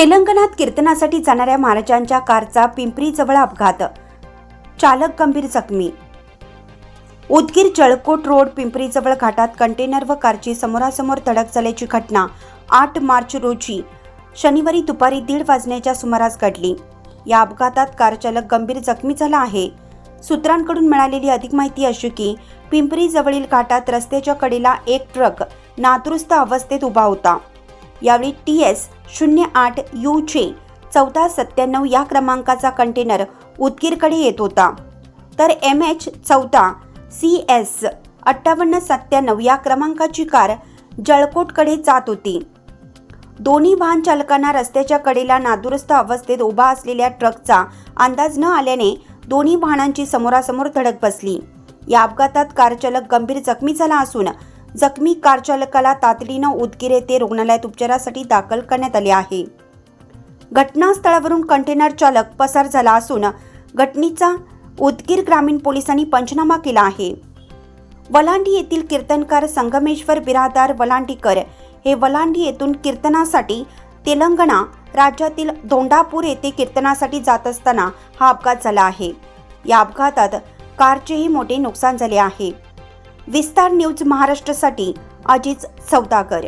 तेलंगणात कीर्तनासाठी जाणाऱ्या महाराजांच्या कारचा पिंपरीजवळ अपघात. चालक गंभीर जखमी. उदगीर जळकोट रोड पिंपरीजवळ घाटात कंटेनर व कारची समोरासमोर धडक झाल्याची घटना आठ मार्च रोजी शनिवारी दुपारी दीड वाजण्याच्या सुमारास घडली. या अपघातात कार चालक गंभीर जखमी झाला आहे. सूत्रांकडून मिळालेली अधिक माहिती अशी की पिंपरीजवळील घाटात रस्त्याच्या कडेला एक ट्रक नादुरुस्त अवस्थेत उभा होता. यावेळी टी एस शून्य आठ यू चे चौदा सत्त्याण्णव या क्रमांकाचा कंटेनर उदगीरकडे येत होता. तर एम एच चौदा सी एस अठ्ठावन्न सत्त्याण्णव या क्रमांकाची कार जळकोटकडे जात होती. दोन्ही वाहन चालकांना रस्त्याच्या कडेला नादुरुस्त अवस्थेत उभा असलेल्या ट्रकचा अंदाज न आल्याने दोन्ही वाहनांची समोरासमोर धडक बसली. या अपघातात कारचालक गंभीर जखमी झाला असून जखमी कारचालकाला तातडीनं उदगीर येथे रुग्णालयात उपचारासाठी दाखल करण्यात आले आहे. घटनास्थळावरून कंटेनर चालक पसार झाला असून घटनेचा उदगीर ग्रामीण पोलिसांनी पंचनामा केला आहे. वलांडी येथील कीर्तनकार संगमेश्वर बिरादार वलांडीकर हे वलांडी येथून कीर्तनासाठी तेलंगणा राज्यातील दोंडापूर येथे कीर्तनासाठी जात असताना हा अपघात झाला आहे. या अपघातात कारचेही मोठे नुकसान झाले आहे. विस्तार न्यूज महाराष्ट्रासाठी अजित सौदागर.